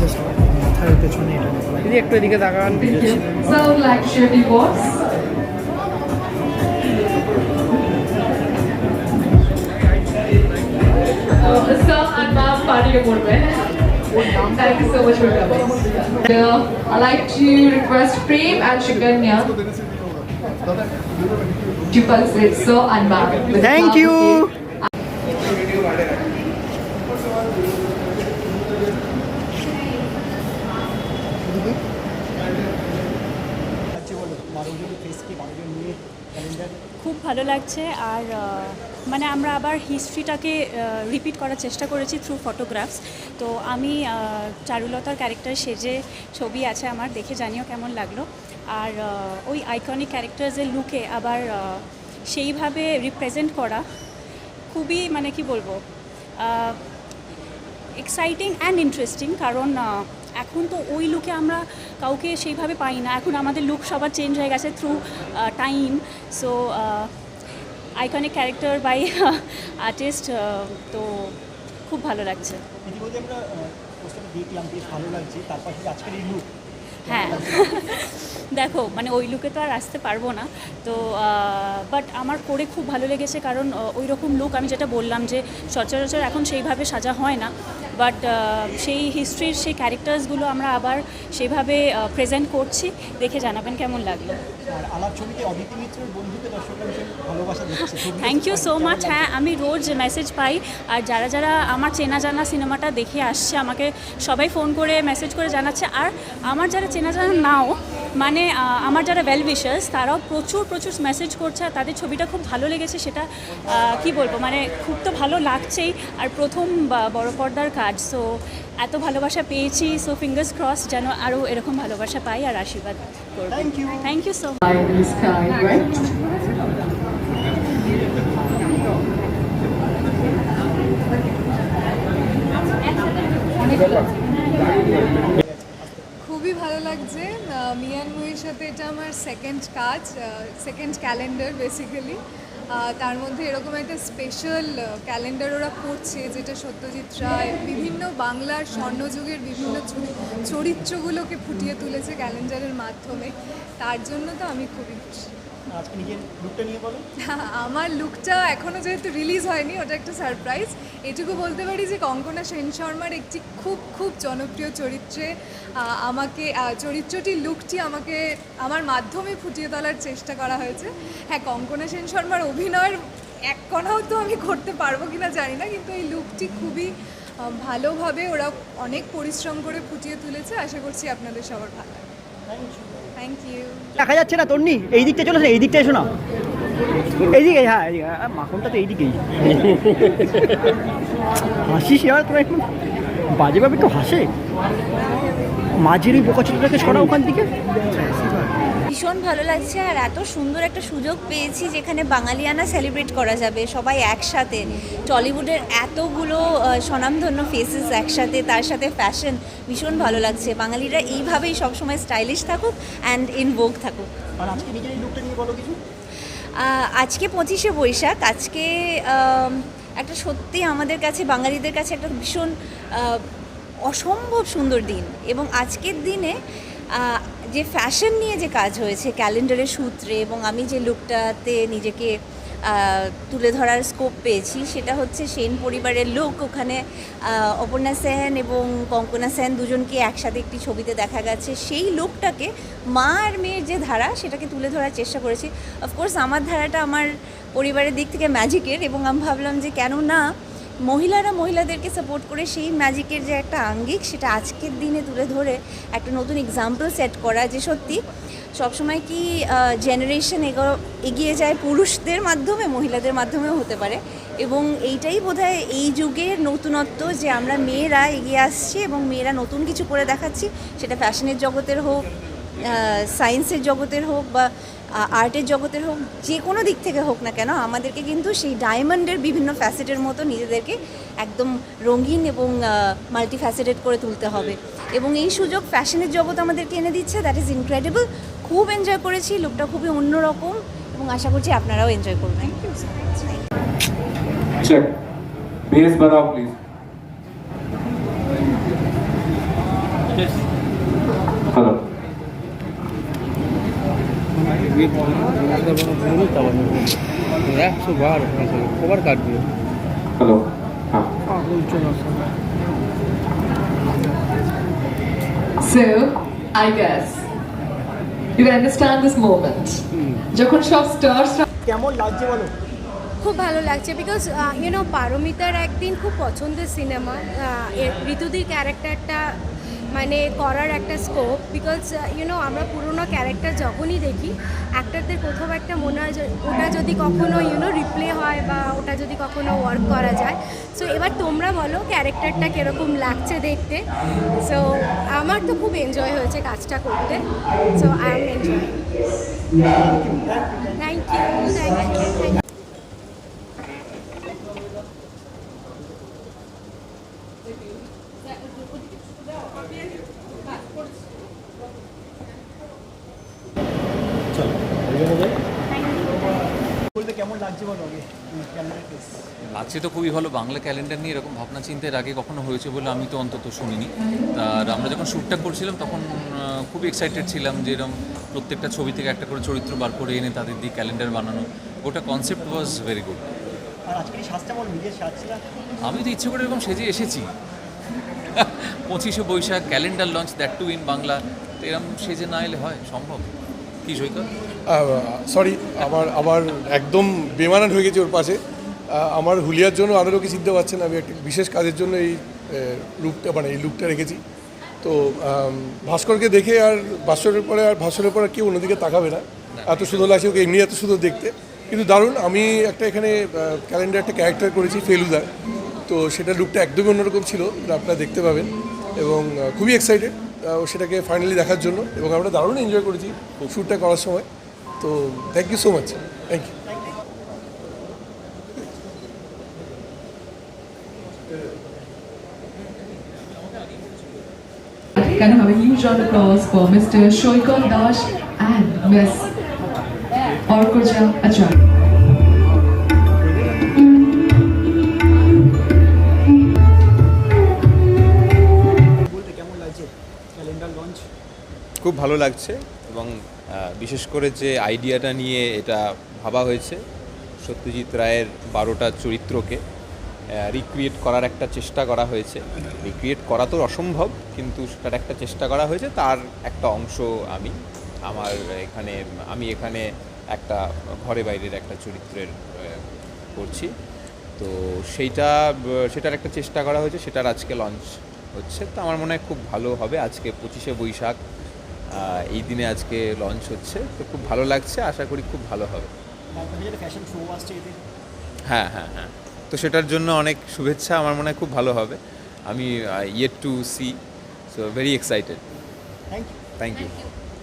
Just মাথার পেছনে এটা নেবো। দিদি একটু এদিকে তাকান So I would like to share the awards. Uh, Sir and ma'am party করবে Thank you so much for coming. Uh, I'd like to request Prem and Shikanya to participate, sir and ma'am. with the Thank flower you. খুব ভালো লাগছে আর মানে আমরা আবার হিস্ট্রিটাকে repeat করার চেষ্টা করেছি থ্রু ফটোগ্রাফস তো আমি চারুলতার ক্যারেক্টার সেজে ছবি আছে আমার, দেখে জানিও কেমন লাগল। আর ওই আইকনিক ক্যারেক্টার্সের লুকে আবার সেইভাবে রিপ্রেজেন্ট করা খুবই মানে কি বলব এক্সাইটিং অ্যান্ড ইন্টারেস্টিং কারণ এখন তো ওই লুকে আমরা কাউকে সেইভাবে পাই না। এখন আমাদের লুক সবার চেঞ্জ হয়ে গেছে through time so iconic character by artist তো খুব ভালো লাগছে। দেখলাম বেশ ভালো লাগছে। তার পাশে আজকের এই লুক হ্যাঁ। দেখো মানে ওই লুকে তো আর আসতে পারব না। তো বাট আমার করে খুব ভালো লেগেছে কারণ ওই রকম লুক আমি যেটা বললাম যে সচরাচর এখন সেইভাবে সাজা হয় না। বাট সেই হিস্ট্রির সেই ক্যারেক্টার্সগুলো আমরা আবার সেইভাবে প্রেজেন্ট করছি। দেখে জানাবেন কেমন লাগল। থ্যাংক ইউ সো মাচ হ্যাঁ আমি রোজ মেসেজ পাই। আর যারা যারা আমার চেনা জানা সিনেমাটা দেখে আসছে আমাকে সবাই ফোন করে মেসেজ করে জানাচ্ছে। আর আমার যারা চেনা জানা নাও মানে আমার যারা ওয়েল উইশার্স তারাও প্রচুর প্রচুর মেসেজ করছে আর তাদের ছবিটা খুব ভালো লেগেছে সেটা কি বলব মানে খুব তো ভালো লাগছেই। আর প্রথম বড় পর্দার কাজ সো এত ভালোবাসা পেয়েছি সো ফিঙ্গার্স ক্রস যেন আরও এরকম ভালোবাসা পাই আর আশীর্বাদ করব। Thank you so By the sky, right? খুবই ভালো লাগছে। মিয়ান মুহির সাথে এটা আমার সেকেন্ড কাজ সেকেন্ড ক্যালেন্ডার বেসিক্যালি তার মধ্যে এরকম একটা স্পেশাল ক্যালেন্ডার ওরা করছে, যেটা সত্যজিৎ রায় বিভিন্ন বাংলার স্বর্ণযুগের বিভিন্ন চরিত্রগুলোকে ফুটিয়ে তুলেছে ক্যালেন্ডারের মাধ্যমে। তার জন্য তো আমি খুবই খুশি। আজকে নিজের লুকটা নিয়ে বলো। আমার লুকটা এখনও যেহেতু রিলিজ হয়নি ওটা একটা সারপ্রাইজ এটুকু বলতে পারি যে কঙ্কনা সেন শর্মার একটি খুব খুব জনপ্রিয় চরিত্রে আমাকে চরিত্রটির লুকটি আমাকে আমার মাধ্যমে ফুটিয়ে তোলার চেষ্টা করা হয়েছে। হ্যাঁ কঙ্কনা সেন শর্মার অভিনয়ের এক কণাও তো আমি করতে পারব কিনা জানি না কিন্তু এই লুকটি খুবই ভালোভাবে ওরা অনেক পরিশ্রম করে ফুটিয়ে তুলেছে। আশা করছি আপনাদের সবার ভালো থ্যাংক ইউ দেখা যাচ্ছে না, তন্নি। এই দিকটা চলে এই দিকটা এসো না। এইদিকে হ্যাঁ এইদিকে মাখনটা তো এইদিকেই হাসিস এবার তোরা একটু বাজেভাবে একটু হাসে? মাঝের ওই বোকা ছোটটাকে সরা ওখান থেকে। ভীষণ ভালো লাগছে আর এত সুন্দর একটা সুযোগ পেয়েছি যেখানে বাঙালিয়ানা সেলিব্রেট করা যাবে সবাই একসাথে। টলিউডের এতগুলো স্বনামধন্য ফেসেস একসাথে তার সাথে ফ্যাশন ভীষণ ভালো লাগছে। বাঙালিরা এইভাবেই সবসময় স্টাইলিশ থাকুক অ্যান্ড ইন ভোগ থাকুক। আর আজকে নিজের এই লুকটা নিয়ে বলো কিছু। আজকে পঁচিশে বৈশাখ। আজকে একটা সত্যি আমাদের কাছে বাঙালিদের কাছে একটা ভীষণ অসম্ভব সুন্দর দিন। এবং আজকের দিনে যে ফ্যাশন নিয়ে যে কাজ হয়েছে ক্যালেন্ডারের সূত্রে এবং আমি যে লুকটাতে নিজেকে তুলে ধরার স্কোপ পেয়েছি, সেটা হচ্ছে সেন পরিবারের লোক ওখানে অপর্ণা সেন এবং কঙ্কনা সেন দুজনকে একসাথে একটি ছবিতে দেখা গেছে। সেই লোকটাকে মা আর মেয়ের যে ধারা, সেটাকে তুলে ধরার চেষ্টা করেছি। অফকোর্স আমার ধারাটা আমার পরিবারের দিক থেকে ম্যাজিকের এবং আমি ভাবলাম যে কেন না মহিলারা মহিলাদেরকে সাপোর্ট করে সেই ম্যাজিকের যে একটা আঙ্গিক, সেটা আজকের দিনে তুলে ধরে একটা নতুন এক্সাম্পল সেট করা যে সত্যি সবসময় কি জেনারেশন এগিয়ে যায় পুরুষদের মাধ্যমে, মহিলাদের মাধ্যমেও হতে পারে। এবং এইটাই বোধহয় এই যুগের নতুনত্ব যে আমরা মেয়েরা এগিয়ে আসছি এবং মেয়েরা নতুন কিছু করে দেখাচ্ছি। সেটা ফ্যাশনের জগতের হোক সায়েন্সের জগতের হোক বা আর্টের জগতের হোক যে কোনো দিক থেকে হোক না কেন আমাদেরকে কিন্তু সেই ডায়মন্ডের বিভিন্ন ফ্যাসেটের মতো নিজেদেরকে একদম রঙিন এবং মাল্টি ফ্যাসেটেড করে তুলতে হবে। এবং এই সুযোগ ফ্যাশনের জগৎ আমাদেরকে এনে দিচ্ছে দ্যাট ইজ ইনক্রেডিবল খুব এনজয় করেছি লুকটা খুবই অন্যরকম এবং আশা করছি আপনারাও এনজয় করবেন। থ্যাংক ইউ প্লিজ হ্যালো একশো বার কবার কাটবে হ্যালো হ্যাঁ So, I guess you understand this moment. যখন সব স্টার্স কেমন লাগছে বলো খুব ভালো লাগছে বিকজ ইউনো পারমিতার একদিন খুব পছন্দের সিনেমা ঋতুদির ক্যারেক্টারটা মানে করার একটা স্কোপ বিকজ ইউনো আমরা পুরোনো ক্যারেক্টার যখনই দেখি অ্যাক্টারদের কোথাও একটা মনে হয় ওটা যদি কখনো ইউনো রিপ্লে হয় বা ওটা যদি কখনো ওয়ার্ক করা যায়। সো এবার তোমরা বলো ক্যারেক্টারটা কীরকম লাগছে দেখতে। সো আমার তো খুব এনজয় হয়েছে কাজটা করতে। So I am enjoy thank you thank you thank you লাগছে তো খুবই ভালো বাংলা ক্যালেন্ডার নিয়ে এরকম ভাবনা চিন্তার আগে কখনো হয়েছে বলে আমি তো অন্তত শুনিনি। আর আমরা যখন শ্যুটটা করছিলাম তখন খুবই এক্সাইটেড ছিলাম যে এরকম প্রত্যেকটা ছবি থেকে একটা করে চরিত্র বার করে এনে তাদের দিয়ে ক্যালেন্ডার বানানো। ওটা কনসেপ্ট ওয়াজ ভেরি গুড আমি তো ইচ্ছে করে এরকম সেজে এসেছি। পঁচিশে Baishakh calendar launch that too in Bangla. তো এরকম সেজে না এলে হয় সম্ভব? কি সৈকত? সরি আমার আমার একদম বেমানান হয়ে গেছে ওর পাশে। আমার হুলিয়ার জন্য আরও লোকে চিনতে পারছেন আমি একটা বিশেষ কাজের জন্য এই লুকটা মানে এই লুকটা রেখেছি। তো ভাস্করকে দেখে আর ভাস্করের পরে আর ভাস্করের পরে আর কেউ অন্যদিকে তাকাবে না। এত সুন্দর লাগছে ওকে এমনি এত সুন্দর দেখতে। কিন্তু দারুণ আমি একটা এখানে ক্যালেন্ডার একটা ক্যারেক্টার করেছি ফেলুদার তো সেটা লুকটা একদমই অন্যরকম ছিল আপনারা দেখতে পাবেন এবং খুবই এক্সাইটেড সেটাকে ফাইনালি দেখার জন্য এবং আমরা দারুণ এনজয় করেছি শ্যুটটা করার সময় তো thank you so much thank you Can I have a huge round of applause for Mr. Shoikon Dash and Miss Orkoja Acharya. Launch? খুব ভালো লাগছে এবং বিশেষ করে যে আইডিয়াটা নিয়ে এটা ভাবা হয়েছে, সত্যজিৎ রায়ের বারোটা চরিত্রকে রিক্রিয়েট করার একটা চেষ্টা করা হয়েছে। রিক্রিয়েট করা তো অসম্ভব, কিন্তু সেটার একটা চেষ্টা করা হয়েছে, তার একটা অংশ আমি, আমার এখানে, আমি এখানে একটা ঘরে বাইরের একটা চরিত্রের করছি। তো সেইটা, সেটার একটা চেষ্টা করা হয়েছে, সেটার আজকে লঞ্চ। হচ্ছে তো আমার মনে হয় খুব ভালো হবে। আজকে পঁচিশে বৈশাখ এই দিনে আজকে লঞ্চ হচ্ছে তো খুব ভালো লাগছে আশা করি খুব ভালো হবে। ফ্যাশন শো আসছে এতে। হ্যাঁ হ্যাঁ হ্যাঁ তো সেটার জন্য অনেক শুভেচ্ছা আমার মনে হয় খুব ভালো হবে। আমি ইয়ে to see so very excited thank you thank you